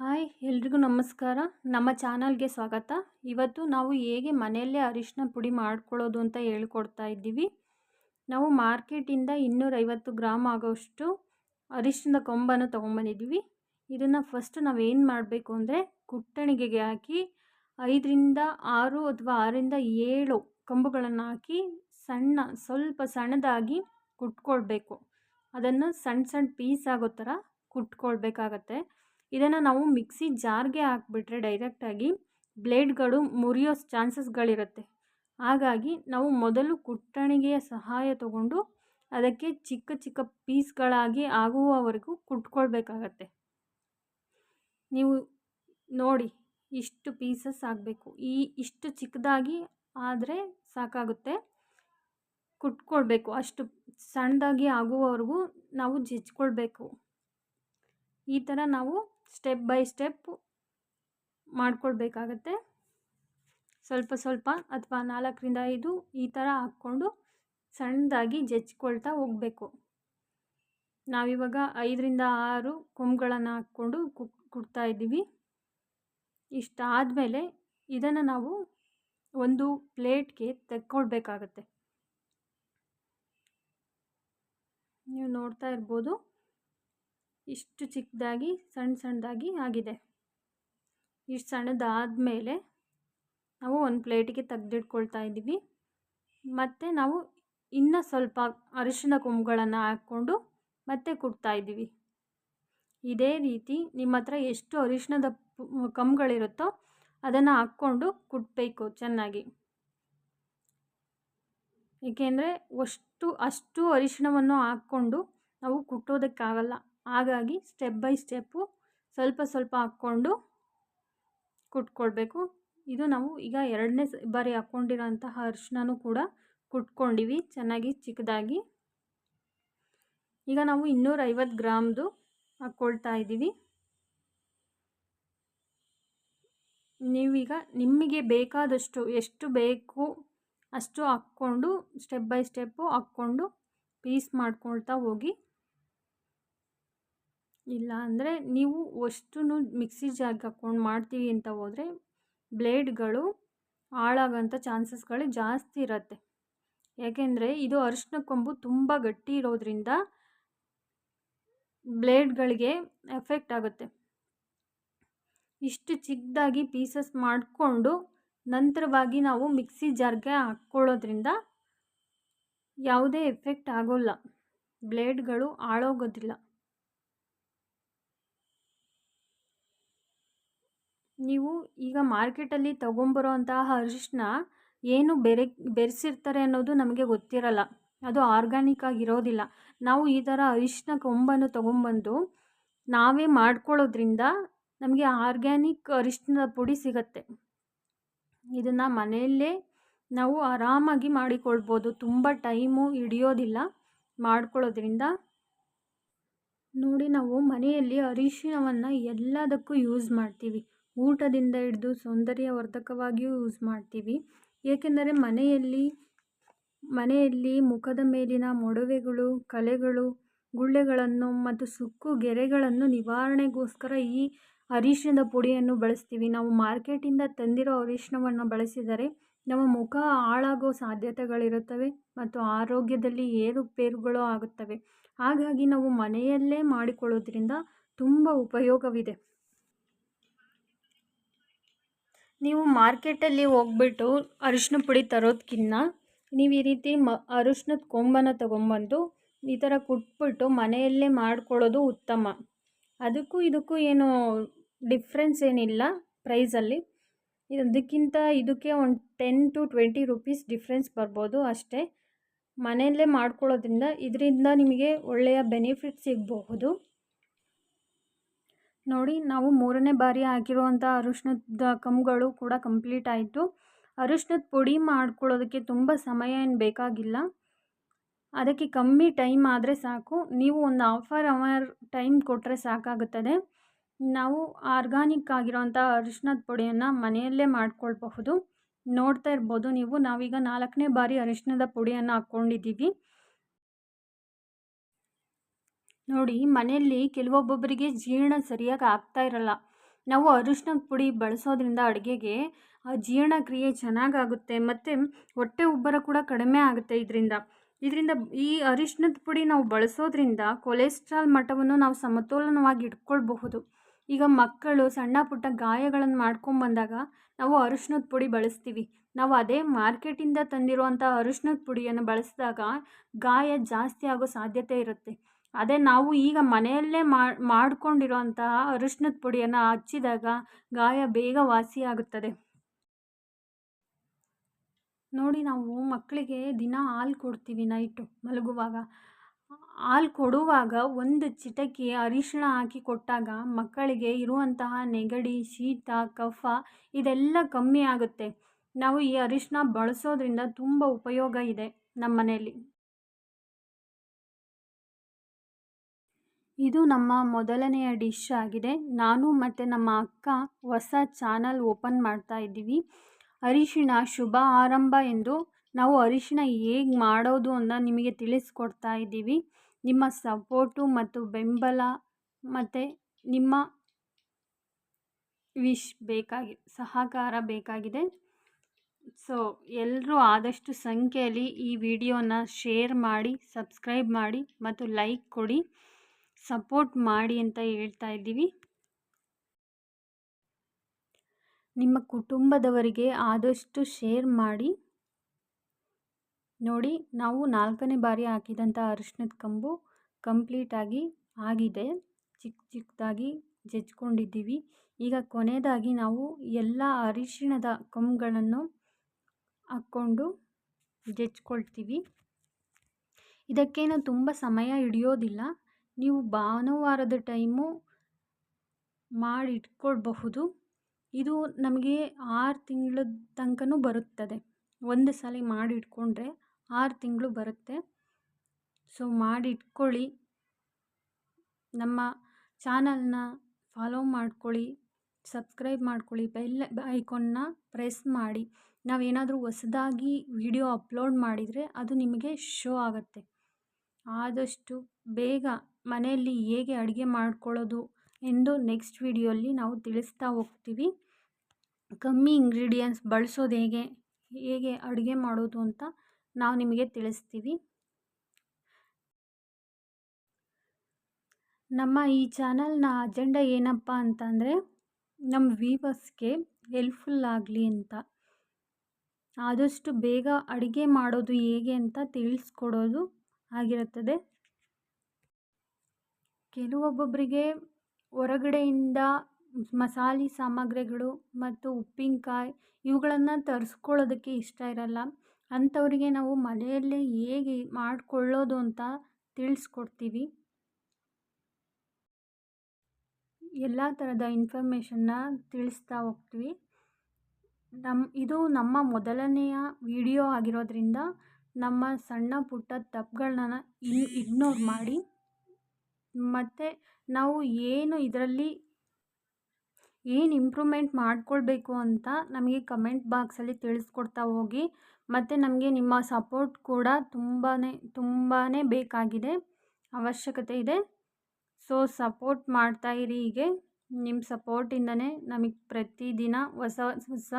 Hi, ಎಲ್ರಿಗೂ ನಮಸ್ಕಾರ. ನಮ್ಮ ಚಾನಲ್ಗೆ ಸ್ವಾಗತ. ಇವತ್ತು ನಾವು ಹೇಗೆ ಮನೆಯಲ್ಲೇ ಅರಿಶಿನ ಪುಡಿ ಮಾಡ್ಕೊಳ್ಳೋದು ಅಂತ ಹೇಳ್ಕೊಡ್ತಾ ಇದ್ದೀವಿ. ನಾವು ಮಾರ್ಕೆಟಿಂದ ಇನ್ನೂರೈವತ್ತು ಗ್ರಾಮ್ ಆಗೋಷ್ಟು ಅರಿಶಿನದ ಕೊಂಬನ್ನು ತೊಗೊಂಬಂದಿದ್ದೀವಿ. ಇದನ್ನು ಫಸ್ಟ್ ನಾವು ಏನು ಮಾಡಬೇಕು ಅಂದರೆ ಕುಟ್ಟಣಿಗೆಗೆ ಹಾಕಿ ಐದರಿಂದ ಆರು ಅಥವಾ ಆರರಿಂದ ಏಳು ಕಂಬುಗಳನ್ನು ಹಾಕಿ ಸಣ್ಣ, ಸ್ವಲ್ಪ ಸಣ್ಣದಾಗಿ ಕುಟ್ಕೊಳ್ಬೇಕು. ಅದನ್ನು ಸಣ್ಣ ಸಣ್ಣ ಪೀಸ್ ಆಗೋ ಥರ ಕುಟ್ಕೊಳ್ಬೇಕಾಗತ್ತೆ. ಇದನ್ನು ನಾವು ಮಿಕ್ಸಿ ಜಾರ್ಗೆ ಹಾಕ್ಬಿಟ್ರೆ ಡೈರೆಕ್ಟಾಗಿ ಬ್ಲೇಡ್ಗಳು ಮುರಿಯೋ ಚಾನ್ಸಸ್ಗಳಿರುತ್ತೆ. ಹಾಗಾಗಿ ನಾವು ಮೊದಲು ಕುಟ್ಟಣಿಗೆಯ ಸಹಾಯ ತಗೊಂಡು ಅದಕ್ಕೆ ಚಿಕ್ಕ ಚಿಕ್ಕ ಪೀಸ್ಗಳಾಗಿ ಆಗುವವರೆಗೂ ಕುಟ್ಕೊಳ್ಬೇಕಾಗತ್ತೆ. ನೀವು ನೋಡಿ ಇಷ್ಟು ಪೀಸಸ್ ಆಗಬೇಕು. ಈ ಇಷ್ಟು ಚಿಕ್ಕದಾಗಿ ಆದರೆ ಸಾಕಾಗುತ್ತೆ. ಕುಟ್ಕೊಳ್ಬೇಕು. ಅಷ್ಟು ಸಣ್ಣದಾಗಿ ಆಗುವವರೆಗೂ ನಾವು ಜಜ್ಕೊಳ್ಬೇಕು ಈ ಥರ ನಾವು ಸ್ಟೆಪ್ ಬೈ ಸ್ಟೆಪ್ ಮಾಡ್ಕೊಳ್ಬೇಕಾಗತ್ತೆ. ಸ್ವಲ್ಪ ಸ್ವಲ್ಪ ಅಥವಾ ನಾಲ್ಕರಿಂದ ಐದು ಈ ಥರ ಹಾಕ್ಕೊಂಡು ಸಣ್ಣದಾಗಿ ಜಜ್ಕೊಳ್ತಾ ಹೋಗಬೇಕು. ನಾವಿವಾಗ ಐದರಿಂದ ಆರು ಕೊಂಬುಗಳನ್ನು ಹಾಕ್ಕೊಂಡು ಕುಕ್ ಕುಡ್ತಾ ಇದ್ದೀವಿ. ಇಷ್ಟಾದಮೇಲೆ ಇದನ್ನು ನಾವು ಒಂದು ಪ್ಲೇಟ್ಗೆ ತೆಕ್ಕೊಳ್ಬೇಕಾಗತ್ತೆ. ನೀವು ನೋಡ್ತಾ ಇರ್ಬೋದು. ಇಷ್ಟು ಚಿಕ್ಕದಾಗಿ ಸಣ್ಣ ಸಣ್ಣದಾಗಿ ಆಗಿದೆ. ಇಷ್ಟು ಸಣ್ಣದಾದಮೇಲೆ ನಾವು ಒಂದು ಪ್ಲೇಟಿಗೆ ತೆಗೆದಿಟ್ಕೊಳ್ತಾ ಇದ್ದೀವಿ. ಮತ್ತು ನಾವು ಇನ್ನೂ ಸ್ವಲ್ಪ ಅರಿಶಿನ ಕೊಂಬುಗಳನ್ನು ಹಾಕ್ಕೊಂಡು ಮತ್ತೆ ಕುಟ್ತಾ ಇದ್ದೀವಿ. ಇದೇ ರೀತಿ ನಿಮ್ಮ ಹತ್ರ ಎಷ್ಟು ಅರಿಶಿನದ ಕಂಬಗಳಿರುತ್ತೋ ಅದನ್ನು ಹಾಕ್ಕೊಂಡು ಕುಟ್ಟಬೇಕು ಚೆನ್ನಾಗಿ. ಏಕೆಂದರೆ ಅಷ್ಟು ಅಷ್ಟು ಅರಿಶಿಣವನ್ನು ಹಾಕ್ಕೊಂಡು ನಾವು ಕುಟ್ಟೋದಕ್ಕಾಗಲ್ಲ. ಹಾಗಾಗಿ ಸ್ಟೆಪ್ ಬೈ ಸ್ಟೆಪ್ಪು ಸ್ವಲ್ಪ ಸ್ವಲ್ಪ ಹಾಕ್ಕೊಂಡು ಕುಟ್ಕೊಳ್ಬೇಕು. ಇದು ನಾವು ಈಗ ಎರಡನೇ ಬಾರಿ ಹಾಕ್ಕೊಂಡಿರೋಂತಹ ಅರಿಶಿನೂ ಕೂಡ ಕುಟ್ಕೊಂಡಿವಿ. ಚೆನ್ನಾಗಿ ಚಿಕ್ಕದಾಗಿ. ಈಗ ನಾವು ಇನ್ನೂರೈವತ್ತು ಗ್ರಾಮ್ದು ಹಾಕ್ಕೊಳ್ತಾ ಇದ್ದೀವಿ. ನೀವೀಗ ನಿಮಗೆ ಬೇಕಾದಷ್ಟು, ಎಷ್ಟು ಬೇಕು ಅಷ್ಟು ಹಾಕ್ಕೊಂಡು ಸ್ಟೆಪ್ ಬೈ ಸ್ಟೆಪ್ಪು ಹಾಕ್ಕೊಂಡು ಪೀಸ್ ಮಾಡ್ಕೊಳ್ತಾ ಹೋಗಿ ಇಲ್ಲ ಅಂದರೆ ನೀವು ವಸ್ತುನು ಮಿಕ್ಸಿ ಜಾರ್ಗೆ ಹಾಕ್ಕೊಂಡು ಮಾಡ್ತೀವಿ ಅಂತ ಹೋದರೆ ಬ್ಲೇಡ್ಗಳು ಹಾಳಾಗೋಂಥ ಚಾನ್ಸಸ್ಗಳು ಜಾಸ್ತಿ ಇರುತ್ತೆ. ಯಾಕೆಂದರೆ ಇದು ಅರಿಶಿನ ಕೊಂಬು ತುಂಬ ಗಟ್ಟಿ ಇರೋದ್ರಿಂದ ಬ್ಲೇಡ್ಗಳಿಗೆ ಎಫೆಕ್ಟ್ ಆಗುತ್ತೆ. ಇಷ್ಟು ಚಿಕ್ಕದಾಗಿ ಪೀಸಸ್ ಮಾಡಿಕೊಂಡು ನಂತರವಾಗಿ ನಾವು ಮಿಕ್ಸಿ ಜಾರ್ಗೆ ಹಾಕ್ಕೊಳ್ಳೋದ್ರಿಂದ ಯಾವುದೇ ಎಫೆಕ್ಟ್ ಆಗೋಲ್ಲ. ಬ್ಲೇಡ್ಗಳು ಹಾಳೋಗೋದಿಲ್ಲ. ನೀವು ಈಗ ಮಾರ್ಕೆಟಲ್ಲಿ ತೊಗೊಂಬರೋ ಅಂತಹ ಅರಿಶಿನ ಏನು ಬೆರೆ, ಬೆರೆಸಿರ್ತಾರೆ ಅನ್ನೋದು ನಮಗೆ ಗೊತ್ತಿರಲ್ಲ. ಅದು ಆರ್ಗ್ಯಾನಿಕ್ ಆಗಿರೋದಿಲ್ಲ. ನಾವು ಈ ಥರ ಅರಿಶಿನ ಕೊಂಬನ್ನು ತೊಗೊಂಬಂದು ನಾವೇ ಮಾಡ್ಕೊಳ್ಳೋದ್ರಿಂದ ನಮಗೆ ಆರ್ಗ್ಯಾನಿಕ್ ಅರಿಶಿನದ ಪುಡಿ ಸಿಗತ್ತೆ. ಇದನ್ನು ಮನೆಯಲ್ಲೇ ನಾವು ಆರಾಮಾಗಿ ಮಾಡಿಕೊಳ್ಬೋದು. ತುಂಬ ಟೈಮು ಹಿಡಿಯೋದಿಲ್ಲ ಮಾಡ್ಕೊಳ್ಳೋದ್ರಿಂದ. ನೋಡಿ ನಾವು ಮನೆಯಲ್ಲಿ ಅರಿಶಿನವನ್ನು ಎಲ್ಲದಕ್ಕೂ ಯೂಸ್ ಮಾಡ್ತೀವಿ. ಊಟದಿಂದ ಹಿಡಿದು ಸೌಂದರ್ಯವರ್ಧಕವಾಗಿಯೂ ಯೂಸ್ ಮಾಡ್ತೀವಿ. ಏಕೆಂದರೆ ಮನೆಯಲ್ಲಿ ಮನೆಯಲ್ಲಿ ಮುಖದ ಮೇಲಿನ ಮೊಡವೆಗಳು, ಕಲೆಗಳು, ಗುಳ್ಳೆಗಳನ್ನು ಮತ್ತು ಸುಕ್ಕು ಗೆರೆಗಳನ್ನು ನಿವಾರಣೆಗೋಸ್ಕರ ಈ ಅರಿಶಿಣದ ಪುಡಿಯನ್ನು ಬಳಸ್ತೀವಿ. ನಾವು ಮಾರ್ಕೆಟಿಂದ ತಂದಿರೋ ಅರಿಶಿಣವನ್ನು ಬಳಸಿದರೆ ನಮ್ಮ ಮುಖ ಹಾಳಾಗೋ ಸಾಧ್ಯತೆಗಳಿರುತ್ತವೆ ಮತ್ತು ಆರೋಗ್ಯದಲ್ಲಿ ಏರುಪೇರುಗಳು ಆಗುತ್ತವೆ. ಹಾಗಾಗಿ ನಾವು ಮನೆಯಲ್ಲೇ ಮಾಡಿಕೊಳ್ಳೋದ್ರಿಂದ ತುಂಬ ಉಪಯೋಗವಿದೆ. ನೀವು ಮಾರ್ಕೆಟಲ್ಲಿ ಹೋಗ್ಬಿಟ್ಟು ಅರಿಶಿನ ಪುಡಿ ತರೋದಕ್ಕಿಂತ ನೀವು ಈ ರೀತಿ ಮ, ಅರಿಶಿನದ ಕೊಂಬನ್ನು ತೊಗೊಂಬಂದು ಈ ಥರ ಕುಟ್ಬಿಟ್ಟು ಮನೆಯಲ್ಲೇ ಮಾಡ್ಕೊಳ್ಳೋದು ಉತ್ತಮ. ಅದಕ್ಕೂ ಇದಕ್ಕೂ ಏನು ಡಿಫ್ರೆನ್ಸ್ ಏನಿಲ್ಲ ಪ್ರೈಸಲ್ಲಿ ಇದಕ್ಕಿಂತ ಇದಕ್ಕೆ ಒಂದು ten to twenty rupees difference ಬರ್ಬೋದು ಅಷ್ಟೇ. ಮನೆಯಲ್ಲೇ ಮಾಡ್ಕೊಳ್ಳೋದ್ರಿಂದ ಇದರಿಂದ ನಿಮಗೆ ಒಳ್ಳೆಯ ಬೆನಿಫಿಟ್ ಸಿಗಬಹುದು. ನೋಡಿ, ನಾವು ಮೂರನೇ ಬಾರಿ ಹಾಕಿರುವಂಥ ಅರಿಶಿನದ ಕಂಬಗಳು ಕೂಡ ಕಂಪ್ಲೀಟ್ ಆಯಿತು. ಅರಿಶಿನದ ಪುಡಿ ಮಾಡ್ಕೊಳ್ಳೋದಕ್ಕೆ ತುಂಬ ಸಮಯ ಏನು ಬೇಕಾಗಿಲ್ಲ. ಅದಕ್ಕೆ ಕಮ್ಮಿ ಟೈಮ್ ಆದರೆ ಸಾಕು. ನೀವು ಒಂದು ಹಾಫ್ ಆರ್ ಅವರ್ ಟೈಮ್ ಕೊಟ್ಟರೆ ಸಾಕಾಗುತ್ತದೆ. ನಾವು ಆರ್ಗಾನಿಕ್ ಆಗಿರೋಂಥ ಅರಿಶಿನದ ಪುಡಿಯನ್ನು ಮನೆಯಲ್ಲೇ ಮಾಡ್ಕೊಳ್ಬಹುದು. ನೋಡ್ತಾ ಇರ್ಬೋದು ನೀವು. ನಾವೀಗ ನಾಲ್ಕನೇ ಬಾರಿ ಅರಿಶಿನದ ಪುಡಿಯನ್ನು ಹಾಕ್ಕೊಂಡಿದ್ದೀವಿ. ನೋಡಿ, ಮನೆಯಲ್ಲಿ ಕೆಲವೊಬ್ಬೊಬ್ಬರಿಗೆ ಜೀರ್ಣ ಸರಿಯಾಗಿ ಆಗ್ತಾ ಇರಲ್ಲ. ನಾವು ಅರಿಶಿನದ ಪುಡಿ ಬಳಸೋದ್ರಿಂದ ಅಡುಗೆಗೆ ಜೀರ್ಣಕ್ರಿಯೆ ಚೆನ್ನಾಗಾಗುತ್ತೆ, ಮತ್ತು ಹೊಟ್ಟೆ ಉಬ್ಬರ ಕೂಡ ಕಡಿಮೆ ಆಗುತ್ತೆ ಇದರಿಂದ. ಇದರಿಂದ ಈ ಅರಿಶಿನದ ಪುಡಿ ನಾವು ಬಳಸೋದ್ರಿಂದ ಕೊಲೆಸ್ಟ್ರಾಲ್ ಮಟ್ಟವನ್ನು ನಾವು ಸಮತೋಲನವಾಗಿ ಇಟ್ಕೊಳ್ಬಹುದು. ಈಗ ಮಕ್ಕಳು ಸಣ್ಣ ಪುಟ್ಟ ಗಾಯಗಳನ್ನು ಮಾಡ್ಕೊಂಬಂದಾಗ ನಾವು ಅರಿಶಿನದ ಪುಡಿ ಬಳಸ್ತೀವಿ. ನಾವು ಅದೇ ಮಾರ್ಕೆಟಿಂದ ತಂದಿರುವಂಥ ಅರಿಶಿನದ ಪುಡಿಯನ್ನು ಬಳಸಿದಾಗ ಗಾಯ ಜಾಸ್ತಿ ಆಗೋ ಸಾಧ್ಯತೆ ಇರುತ್ತೆ. ಅದೇ ನಾವು ಈಗ ಮನೆಯಲ್ಲೇ ಮಾಡಿಕೊಂಡಿರುವಂತಹ ಅರಿಶಿನದ ಪುಡಿಯನ್ನು ಹಚ್ಚಿದಾಗ ಗಾಯ ಬೇಗ ವಾಸಿಯಾಗುತ್ತದೆ ನೋಡಿ ನಾವು ಮಕ್ಕಳಿಗೆ ದಿನ ಹಾಲು ಕೊಡ್ತೀವಿ ನೈಟು ಮಲಗುವಾಗ. ಹಾಲು ಕೊಡುವಾಗ ಒಂದು ಚಿಟಕಿ ಅರಿಶಿಣ ಹಾಕಿ ಕೊಟ್ಟಾಗ ಮಕ್ಕಳಿಗೆ ಇರುವಂತಹ ನೆಗಡಿ, ಶೀತ, ಕಫ ಇದೆಲ್ಲ ಕಮ್ಮಿ ಆಗುತ್ತೆ. ನಾವು ಈ ಅರಿಶಿನ ಬಳಸೋದ್ರಿಂದ ತುಂಬ ಉಪಯೋಗ ಇದೆ ನಮ್ಮ ಮನೆಯಲ್ಲಿ ಇದು ನಮ್ಮ ಮೊದಲನೆಯ ಡಿಶ್ ಆಗಿದೆ. ನಾನು ಮತ್ತು ನಮ್ಮ ಅಕ್ಕ ಹೊಸ ಚಾನಲ್ ಓಪನ್ ಮಾಡ್ತಾ ಇದ್ದೀವಿ. ಅರಿಶಿಣ ಶುಭ ಆರಂಭ ಎಂದು ನಾವು ಅರಿಶಿಣ ಹೇಗೆ ಮಾಡೋದು ಅಂತ ನಿಮಗೆ ತಿಳಿಸ್ಕೊಡ್ತಾ ಇದ್ದೀವಿ. ನಿಮ್ಮ ಸಪೋರ್ಟು ಮತ್ತು ಬೆಂಬಲ ಮತ್ತು ನಿಮ್ಮ ವಿಶ್ ಬೇಕಾಗಿ, ಸಹಕಾರ ಬೇಕಾಗಿದೆ. ಸೊ ಎಲ್ಲರೂ ಆದಷ್ಟು ಸಂಖ್ಯೆಯಲ್ಲಿ ಈ ವಿಡಿಯೋನ ಶೇರ್ ಮಾಡಿ ಸಬ್ಸ್ಕ್ರೈಬ್ ಮಾಡಿ ಮತ್ತು ಲೈಕ್ ಕೊಡಿ. ಸಪೋರ್ಟ್ ಮಾಡಿ ಅಂತ ಹೇಳ್ತಾ ಇದ್ದೀವಿ. ನಿಮ್ಮ ಕುಟುಂಬದವರಿಗೆ ಆದಷ್ಟು ಶೇರ್ ಮಾಡಿ. ನೋಡಿ, ನಾವು ನಾಲ್ಕನೇ ಬಾರಿ ಹಾಕಿದಂಥ ಅರಿಶಿನದ ಕಂಬು ಕಂಪ್ಲೀಟಾಗಿ ಆಗಿದೆ. ಚಿಕ್ಕ ಚಿಕ್ಕದಾಗಿ ಜಜ್ಕೊಂಡಿದ್ದೀವಿ. ಈಗ ಕೊನೆಯದಾಗಿ ನಾವು ಎಲ್ಲ ಅರಿಶಿಣದ ಕಂಬುಗಳನ್ನು ಹಾಕ್ಕೊಂಡು ಜಜ್ಕೊಳ್ತೀವಿ. ಇದಕ್ಕೇನು ತುಂಬ ಸಮಯ ಹಿಡಿಯೋದಿಲ್ಲ. ನೀವು ಭಾನುವಾರದ ಟೈಮು ಮಾಡಿ ಇಟ್ಕೊಳ್ಬಹುದು. ಇದು ನಮಗೆ ಆರು ತಿಂಗಳ ತನಕನೂ ಬರುತ್ತದೆ. ಒಂದು ಸಲ ಮಾಡಿ ಇಟ್ಕೊಂಡ್ರೆ ಆರು ತಿಂಗಳು ಬರುತ್ತೆ. ಸೊ ಮಾಡಿ ಇಟ್ಕೊಳ್ಳಿ. ನಮ್ಮ ಚಾನಲ್ನ ಫಾಲೋ ಮಾಡ್ಕೊಳ್ಳಿ, ಸಬ್ಸ್ಕ್ರೈಬ್ ಮಾಡ್ಕೊಳ್ಳಿ, ಬೆಲ್ ಐಕಾನ್ನ ಪ್ರೆಸ್ ಮಾಡಿ. ನಾವೇನಾದರೂ ಹೊಸದಾಗಿ ವಿಡಿಯೋ ಅಪ್ಲೋಡ್ ಮಾಡಿದರೆ ಅದು ನಿಮಗೆ ಶೋ ಆಗುತ್ತೆ. ಆದಷ್ಟು ಬೇಗ ಮನೆಯಲ್ಲಿ ಹೇಗೆ ಅಡುಗೆ ಮಾಡ್ಕೊಳ್ಳೋದು ಎಂದು ನೆಕ್ಸ್ಟ್ ವಿಡಿಯೋಲ್ಲಿ ನಾವು ತಿಳಿಸ್ತಾ ಹೋಗ್ತೀವಿ. ಕಮ್ಮಿ ಇಂಗ್ರೀಡಿಯೆಂಟ್ಸ್ ಬಳಸೋದು ಹೇಗೆ ಹೇಗೆ ಅಡುಗೆ ಮಾಡೋದು ಅಂತ ನಾವು ನಿಮಗೆ ತಿಳಿಸ್ತೀವಿ. ನಮ್ಮ ಈ ಚಾನಲ್ನ ಅಜೆಂಡ ಏನಪ್ಪ ಅಂತಂದರೆ ನಮ್ಮ ವೀವರ್ಸ್ಗೆ ಹೆಲ್ಪ್ಫುಲ್ ಆಗಲಿ ಅಂತ. ಆದಷ್ಟು ಬೇಗ ಅಡುಗೆ ಮಾಡೋದು ಹೇಗೆ ಅಂತ ತಿಳಿಸ್ಕೊಡೋದು ಆಗಿರುತ್ತದೆ. ಕೆಲವೊಬ್ಬೊಬ್ಬರಿಗೆ ಹೊರಗಡೆಯಿಂದ ಮಸಾಲೆ ಸಾಮಗ್ರಿಗಳು ಮತ್ತು ಉಪ್ಪಿನಕಾಯಿ ಇವುಗಳನ್ನು ತರಿಸ್ಕೊಳ್ಳೋದಕ್ಕೆ ಇಷ್ಟ ಇರಲ್ಲ. ಅಂಥವ್ರಿಗೆ ನಾವು ಮನೆಯಲ್ಲೇ ಹೇಗೆ ಮಾಡಿಕೊಳ್ಳೋದು ಅಂತ ತಿಳಿಸ್ಕೊಡ್ತೀವಿ. ಎಲ್ಲ ಥರದ ಇನ್ಫಾರ್ಮೇಷನ್ನ ತಿಳಿಸ್ತಾ ಹೋಗ್ತೀವಿ. ನಮ್ಮ ಇದು ನಮ್ಮ ಮೊದಲನೆಯ ವಿಡಿಯೋ ಆಗಿರೋದ್ರಿಂದ ನಮ್ಮ ಸಣ್ಣ ಪುಟ್ಟ ತಪ್ಪುಗಳನ್ನ ಇಗ್ನೋರ್ ಮಾಡಿ ಮತ್ತು ನಾವು ಏನು ಇದರಲ್ಲಿ ಏನು ಇಂಪ್ರೂವ್ಮೆಂಟ್ ಮಾಡಿಕೊಳ್ಬೇಕು ಅಂತ ನಮಗೆ ಕಮೆಂಟ್ ಬಾಕ್ಸಲ್ಲಿ ತಿಳಿಸ್ಕೊಡ್ತಾ ಹೋಗಿ, ಮತ್ತು ನಮಗೆ ನಿಮ್ಮ ಸಪೋರ್ಟ್ ಕೂಡ ತುಂಬಾ ತುಂಬಾ ಬೇಕಾಗಿದೆ, ಅವಶ್ಯಕತೆ ಇದೆ. ಸೊ ಸಪೋರ್ಟ್ ಮಾಡ್ತಾಯಿರಿ ಹೀಗೆ. ನಿಮ್ಮ ಸಪೋರ್ಟಿಂದನೇ ನಮಗೆ ಪ್ರತಿದಿನ ಹೊಸ ಹೊಸ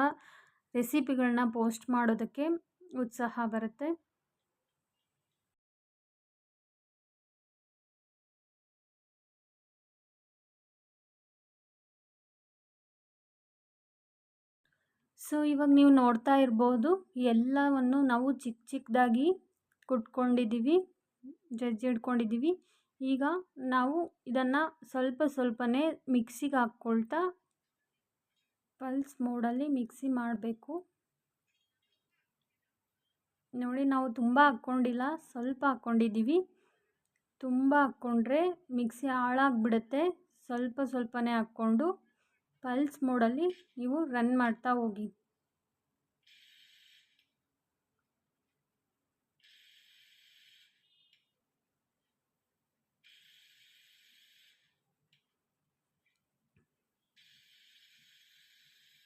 ರೆಸಿಪಿಗಳನ್ನ ಪೋಸ್ಟ್ ಮಾಡೋದಕ್ಕೆ ಉತ್ಸಾಹ ಬರುತ್ತೆ. ಸೊ, ಇವಾಗ ನೀವು ನೋಡ್ತಾ ಇರ್ಬೋದು, ಎಲ್ಲವನ್ನು ನಾವು ಚಿಕ್ಕ ಚಿಕ್ಕದಾಗಿ ಕುಟ್ಕೊಂಡಿದ್ದೀವಿ, ಜಜ್ಜಿ ಹಿಡ್ಕೊಂಡಿದ್ದೀವಿ. ಈಗ ನಾವು ಇದನ್ನು ಸ್ವಲ್ಪ ಸ್ವಲ್ಪನೇ ಮಿಕ್ಸಿಗೆ ಹಾಕ್ಕೊಳ್ತಾ ಪಲ್ಸ್ ಮೋಡಲ್ಲಿ ಮಿಕ್ಸಿ ಮಾಡಬೇಕು. ನೋಡಿ, ನಾವು ತುಂಬ ಹಾಕ್ಕೊಂಡಿಲ್ಲ, ಸ್ವಲ್ಪ ಹಾಕ್ಕೊಂಡಿದ್ದೀವಿ. ತುಂಬ ಹಾಕ್ಕೊಂಡ್ರೆ ಮಿಕ್ಸಿ ಹಾಳಾಗ್ಬಿಡುತ್ತೆ, ಸ್ವಲ್ಪ ಸ್ವಲ್ಪನೇ ಹಾಕ್ಕೊಂಡು ಪಲ್ಸ್ ಮೋಡಲ್ಲಿ ನೀವು ರನ್ ಮಾಡ್ತಾ ಹೋಗಿ.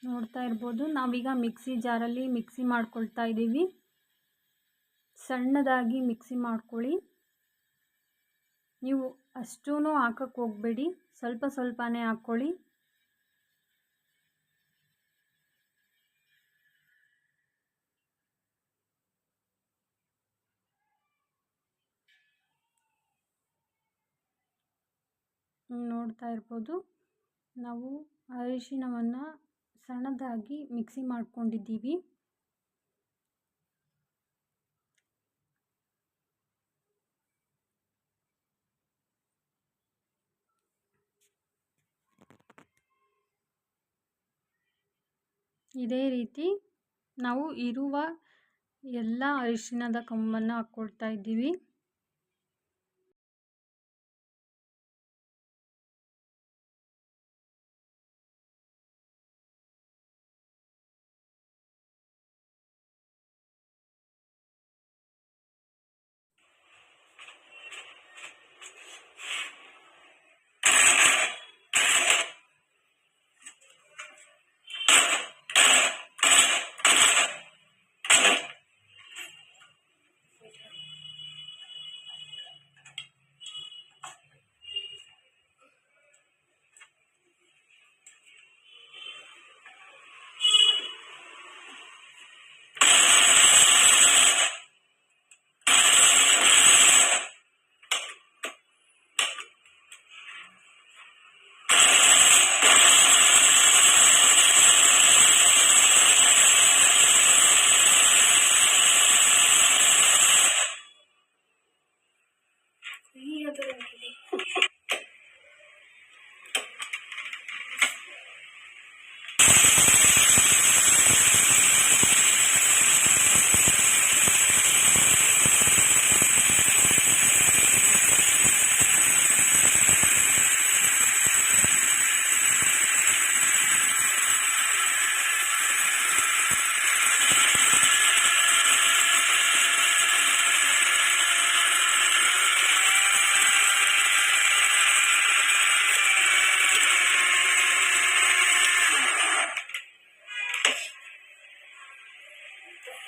ನೋಡ್ತಾ ಇರ್ಬೋದು. ನಾವೀಗ ಮಿಕ್ಸಿ ಜಾರಲ್ಲಿ ಮಿಕ್ಸಿ ಮಾಡ್ಕೊಳ್ತಾ ಇದ್ದೀವಿ. ಸಣ್ಣದಾಗಿ ಮಿಕ್ಸಿ ಮಾಡ್ಕೊಳ್ಳಿ. ನೀವು ಅಷ್ಟೂ ಹಾಕಕ್ಕೆ ಹೋಗಬೇಡಿ. ಸ್ವಲ್ಪ ಸ್ವಲ್ಪನೇ ಹಾಕ್ಕೊಳ್ಳಿ. ನೋಡ್ತಾ ಇರ್ಬೋದು. ನಾವು ಅರಿಶಿನವನ್ನು ಸಣ್ಣದಾಗಿ ಮಿಕ್ಸಿ ಮಾಡ್ಕೊಂಡಿದ್ದೀವಿ. ಇದೇ ರೀತಿ ನಾವು ಇರುವ ಎಲ್ಲ ಅರಿಶಿಣದ ಕಂಬನ್ನು ಹಾಕ್ಕೊಳ್ತಾ ಇದ್ದೀವಿ. ನೋಡಿ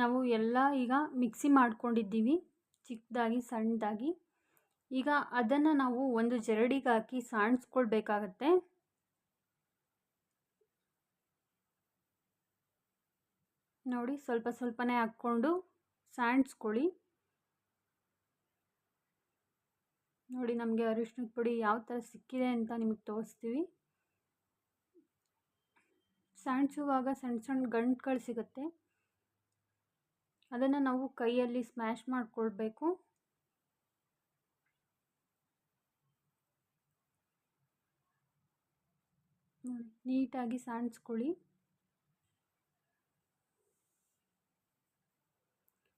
ನಾವು ಎಲ್ಲ ಈಗ ಮಿಕ್ಸಿ ಮಾಡ್ಕೊಂಡಿದ್ದೀವಿ, ಚಿಕ್ಕದಾಗಿ ಸಣ್ಣದಾಗಿ. ಈಗ ಅದನ್ನು ನಾವು ಒಂದು ಜರಡಿಗೆ ಹಾಕಿ ಸಾಣಿಸ್ಕೊಳ್ಬೇಕಾಗತ್ತೆ ನೋಡಿ ಸ್ವಲ್ಪ ಸ್ವಲ್ಪನೇ ಹಾಕ್ಕೊಂಡು ಸಾಣಿಸ್ಕೊಳ್ಳಿ ನೋಡಿ ನಮಗೆ ಅರಿಶಿನದ ಪುಡಿ ಯಾವ ಥರ ಸಿಕ್ಕಿದೆ ಅಂತ ನಿಮಗೆ ತೋರಿಸ್ತೀವಿ. ಸಾಣಿಸುವಾಗ ಸಣ್ಣ ಸಣ್ಣ ಗಂಟುಗಳು ಸಿಗುತ್ತೆ. ಅದನ್ನು ನಾವು ಕೈಯಲ್ಲಿ ಸ್ಮ್ಯಾಶ್ ಮಾಡಿಕೊಳ್ಬೇಕು. ನೀಟಾಗಿ ಸಾಣಿಸ್ಕೊಳ್ಳಿ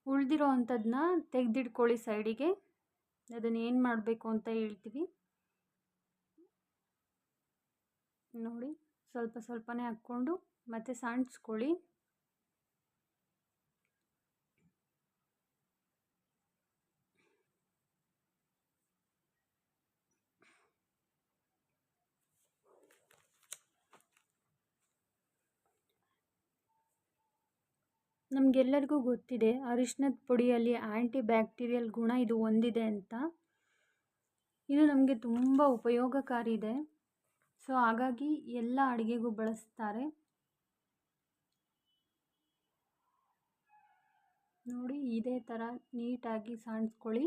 ಉಳಿದಿರೋ ಅಂಥದ್ದನ್ನ ತೆಗೆದಿಟ್ಕೊಳ್ಳಿ ಸೈಡಿಗೆ. ಅದನ್ನು ಏನು ಮಾಡಬೇಕು ಅಂತ ಹೇಳ್ತೀವಿ. ನೋಡಿ, ಸ್ವಲ್ಪ ಸ್ವಲ್ಪನೇ ಹಾಕ್ಕೊಂಡು ಮತ್ತೆ ಸಾಣಿಸ್ಕೊಳ್ಳಿ ನಮಗೆಲ್ಲರಿಗೂ ಗೊತ್ತಿದೆ ಅರಿಶಿನದ ಪುಡಿಯಲ್ಲಿ ಆ್ಯಂಟಿ ಬ್ಯಾಕ್ಟೀರಿಯಲ್ ಗುಣ ಇದು ಹೊಂದಿದೆ ಅಂತ. ಇದು ನಮಗೆ ತುಂಬ ಉಪಯೋಗಕಾರಿ ಇದೆ ಸೊ, ಹಾಗಾಗಿ ಎಲ್ಲ ಅಡುಗೆಗೂ ಬಳಸ್ತಾರೆ. ನೋಡಿ, ಇದೇ ಥರ ನೀಟಾಗಿ ಸಾಣಿಸ್ಕೊಳ್ಳಿ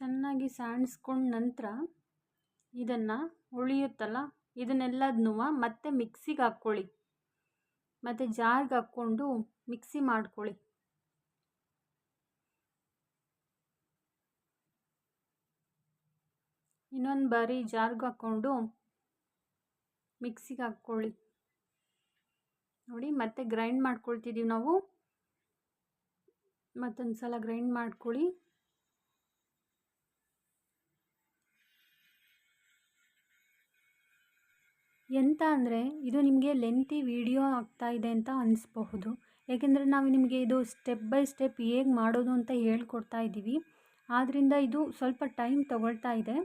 ಚೆನ್ನಾಗಿ ಸಾಣಿಸ್ಕೊಂಡ ನಂತರ ಇದನ್ನು ಉಳಿಯುತ್ತಲ್ಲ ಇದನ್ನೆಲ್ಲದನ್ನೂ ಮತ್ತೆ ಮಿಕ್ಸಿಗೆ ಹಾಕ್ಕೊಳ್ಳಿ. ಮತ್ತು ಜಾರ್ಗೆ ಹಾಕ್ಕೊಂಡು ಮಿಕ್ಸಿ ಮಾಡ್ಕೊಳ್ಳಿ. ಇನ್ನೊಂದು ಬಾರಿ ಜಾರ್ಗೆ ಹಾಕ್ಕೊಂಡು ಮಿಕ್ಸಿಗೆ ಹಾಕ್ಕೊಳ್ಳಿ. ನೋಡಿ, ಮತ್ತೆ ಗ್ರೈಂಡ್ ಮಾಡ್ಕೊಳ್ತಿದ್ದೀವಿ ನಾವು. ಮತ್ತೊಂದು ಸಲ ಗ್ರೈಂಡ್ ಮಾಡ್ಕೊಳ್ಳಿ. ಎಂತ ಅಂದರೆ ಇದು ನಿಮಗೆ ಲೆಂತಿ ವಿಡಿಯೋ ಆಗ್ತಾ ಇದೆ ಅಂತ ಅನಿಸ್ಬಹುದು. ಏಕೆಂದರೆ ನಾವು ನಿಮಗೆ ಇದು ಸ್ಟೆಪ್ ಬೈ ಸ್ಟೆಪ್ ಹೇಗೆ ಮಾಡೋದು ಅಂತ ಹೇಳ್ಕೊಡ್ತಾ ಇದ್ದೀವಿ. ಆದ್ದರಿಂದ ಇದು ಸ್ವಲ್ಪ ಟೈಮ್ ತಗೊಳ್ತಾ ಇದೆ.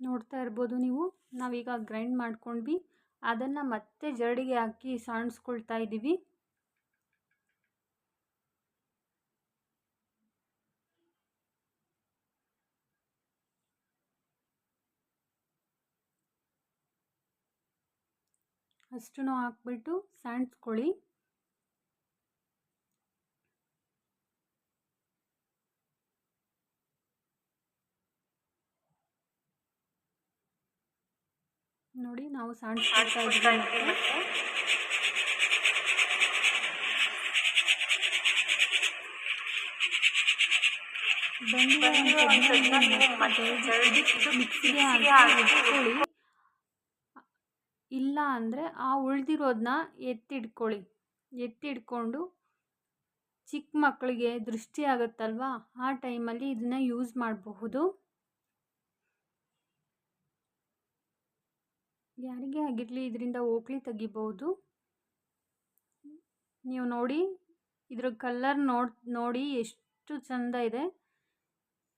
ನೋಡ್ತಾ ಇರ್ಬೋದು ನೀವು. ನಾವೀಗ ಗ್ರೈಂಡ್ ಮಾಡ್ಕೊಂಡ್ವಿ. ಅದನ್ನು ಮತ್ತೆ ಜರಡಿಗೆ ಹಾಕಿ ಸಾಣಿಸ್ಕೊಳ್ತಾ ಇದ್ದೀವಿ. ಅಷ್ಟನ್ನು ಹಾಕ್ಬಿಟ್ಟು ಸಾಣಿಸ್ಕೊಳ್ಳಿ ನೋಡಿ ನಾವು ಸಾಣಿಸ್ಕೊಳ್ತಾ ಇದ್ದೀವಿ ಮಿಕ್ಸಿಗೆ ಹಾಕಿ ಇಲ್ಲ ಅಂದರೆ ಆ ಉಳಿದಿರೋದನ್ನ ಎತ್ತಿಡ್ಕೊಳ್ಳಿ. ಎತ್ತಿಡ್ಕೊಂಡು ಚಿಕ್ಕ ಮಕ್ಕಳಿಗೆ ದೃಷ್ಟಿ ಆಗುತ್ತಲ್ವಾ? ಆ ಟೈಮಲ್ಲಿ ಇದನ್ನು ಯೂಸ್ ಮಾಡಬಹುದು. ಯಾರಿಗೆ ಆಗಿರಲಿ ಇದರಿಂದ ಓಕ್ಲಿ ತೆಗಿಬೋದು ನೀವು ನೋಡಿ, ಇದ್ರ ಕಲ್ಲರ್ ನೋಡ್, ನೋಡಿ ಎಷ್ಟು ಚಂದ ಇದೆ.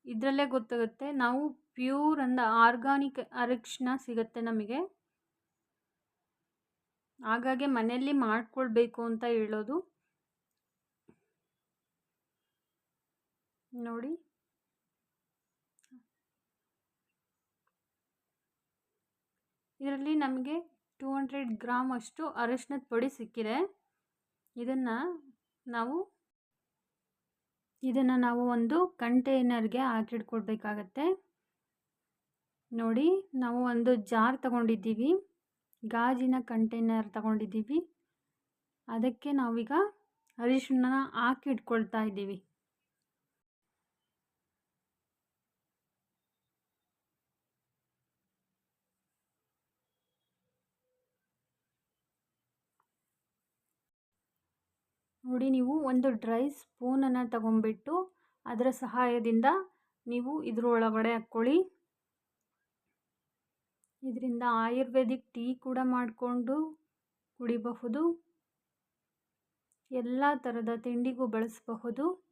ಇದರಲ್ಲೇ ಗೊತ್ತಾಗುತ್ತೆ. ನಾವು ಪ್ಯೂರ್ ಅಂದ ಆರ್ಗಾನಿಕ್ ಅರಿಶಿನ ಸಿಗುತ್ತೆ ನಮಗೆ. ಹಾಗಾಗಿ ಮನೆಯಲ್ಲಿ ಮಾಡ್ಕೊಳ್ಬೇಕು ಅಂತ ಹೇಳೋದು. ನೋಡಿ. ಇದರಲ್ಲಿ ನಮಗೆ ಟೂ ಹಂಡ್ರೆಡ್ ಗ್ರಾಮ್ ಅಷ್ಟು ಅರಿಶಿನದ ಪುಡಿ ಸಿಕ್ಕಿದೆ. ಇದನ್ನು ನಾವು ಇದನ್ನು ನಾವು ಒಂದು ಕಂಟೈನರ್ಗೆ ಹಾಕಿಟ್ಕೊಡ್ಬೇಕಾಗತ್ತೆ ನೋಡಿ, ನಾವು ಒಂದು ಜಾರ್ ತಗೊಂಡಿದ್ದೀವಿ. ಗಾಜಿನ ಕಂಟೈನರ್ ತಗೊಂಡಿದ್ದೀವಿ. ಅದಕ್ಕೆ ನಾವೀಗ ಅರಿಶಿನ ಹಾಕಿ ಇಟ್ಕೊಳ್ತಾ ಇದ್ದೀವಿ. ನೋಡಿ ನೀವು ಒಂದು ಡ್ರೈ ಸ್ಪೂನನ್ನು ತಗೊಂಡ್ಬಿಟ್ಟು ಅದರ ಸಹಾಯದಿಂದ ನೀವು ಇದರೊಳಗಡೆ ಹಾಕ್ಕೊಳ್ಳಿ. ಇದರಿಂದ ಆಯುರ್ವೇದಿಕ್ ಟೀ ಕೂಡ ಮಾಡಿಕೊಂಡು ಕುಡಿಬಹುದು. ಎಲ್ಲ ಥರದ ತಿಂಡಿಗೂ ಬಳಸಬಹುದು.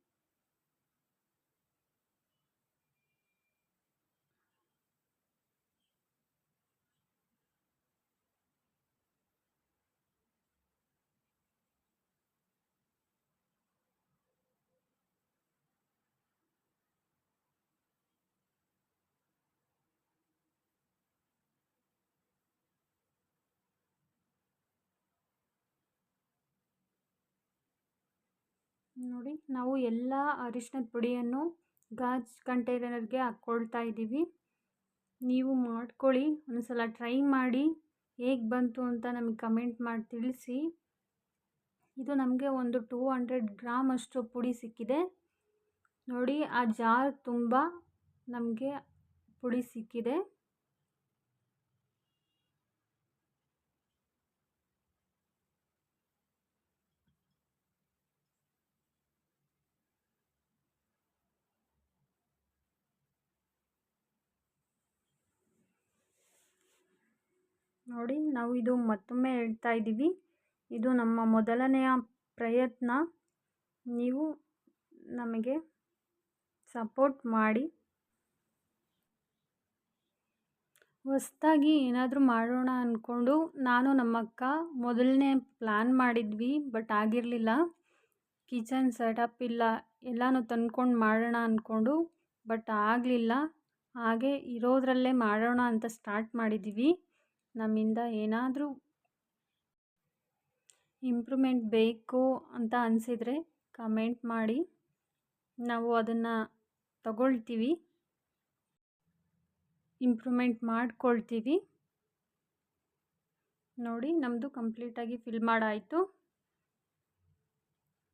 ನೋಡಿ, ನಾವು ಎಲ್ಲ ಅರಿಶಿನದ ಪುಡಿಯನ್ನು ಗಾಜ್ ಕಂಟೈನರ್ಗೆ ಹಾಕ್ಕೊಳ್ತಾ ಇದ್ದೀವಿ. ನೀವು ಮಾಡ್ಕೊಳ್ಳಿ, ಒಂದ್ಸಲ ಟ್ರೈ ಮಾಡಿ, ಹೇಗೆ ಬಂತು ಅಂತ ನಮಗೆ ಕಮೆಂಟ್ ಮಾಡಿ ತಿಳಿಸಿ. ಇದು ನಮಗೆ ಒಂದು ಟೂ ಹಂಡ್ರೆಡ್ ಗ್ರಾಮ್ ಅಷ್ಟು ಪುಡಿ ಸಿಕ್ಕಿದೆ. ನೋಡಿ, ಆ ಜಾರ್ ತುಂಬ ನಮಗೆ ಪುಡಿ ಸಿಕ್ಕಿದೆ. ನೋಡಿ, ನಾವು ಇದು ಮತ್ತೊಮ್ಮೆ ಹೇಳ್ತಾ ಇದ್ದೀವಿ. ಇದು ನಮ್ಮ ಮೊದಲನೆಯ ಪ್ರಯತ್ನ. ನೀವು ನಮಗೆ ಸಪೋರ್ಟ್ ಮಾಡಿ. ಹೊಸ್ದಾಗಿ ಏನಾದರೂ ಮಾಡೋಣ ಅಂದ್ಕೊಂಡು ನಾನು ನಮ್ಮಕ್ಕ ಮೊದಲನೇ ಪ್ಲ್ಯಾನ್ ಮಾಡಿದ್ವಿ, ಬಟ್ ಆಗಿರಲಿಲ್ಲ. ಕಿಚನ್ ಸೆಟಪ್ ಇಲ್ಲ, ಎಲ್ಲನೂ ತಂದ್ಕೊಂಡು ಮಾಡೋಣ ಅಂದ್ಕೊಂಡು ಬಟ್ ಆಗಲಿಲ್ಲ. ಹಾಗೆ ಇರೋದರಲ್ಲೇ ಮಾಡೋಣ ಅಂತ ಸ್ಟಾರ್ಟ್ ಮಾಡಿದ್ದೀವಿ. ನಮ್ಮಿಂದ ಏನಾದರೂ ಇಂಪ್ರೂವ್ಮೆಂಟ್ ಬೇಕು ಅಂತ ಅನಿಸಿದರೆ ಕಮೆಂಟ್ ಮಾಡಿ. ನಾವು ಅದನ್ನು ತಗೊಳ್ತೀವಿ. ಇಂಪ್ರೂವ್ಮೆಂಟ್ ಮಾಡ್ಕೊಳ್ತೀವಿ. ನೋಡಿ ನಮ್ಮದು ಕಂಪ್ಲೀಟಾಗಿ ಫಿಲ್ ಮಾಡಾಯಿತು.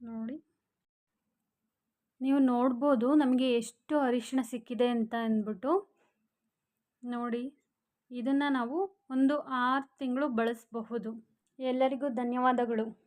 ನೋಡಿ. ನೀವು ನೋಡ್ಬೋದು ನಮಗೆ ಎಷ್ಟು ಅರಿಶಿಣ ಸಿಕ್ಕಿದೆ ಅಂತ ಅಂದ್ಬಿಟ್ಟು. ನೋಡಿ. ಇದನ್ನು ನಾವು ಒಂದು ಆರು ತಿಂಗಳು ಬಳಸಬಹುದು. ಎಲ್ಲರಿಗೂ ಧನ್ಯವಾದಗಳು.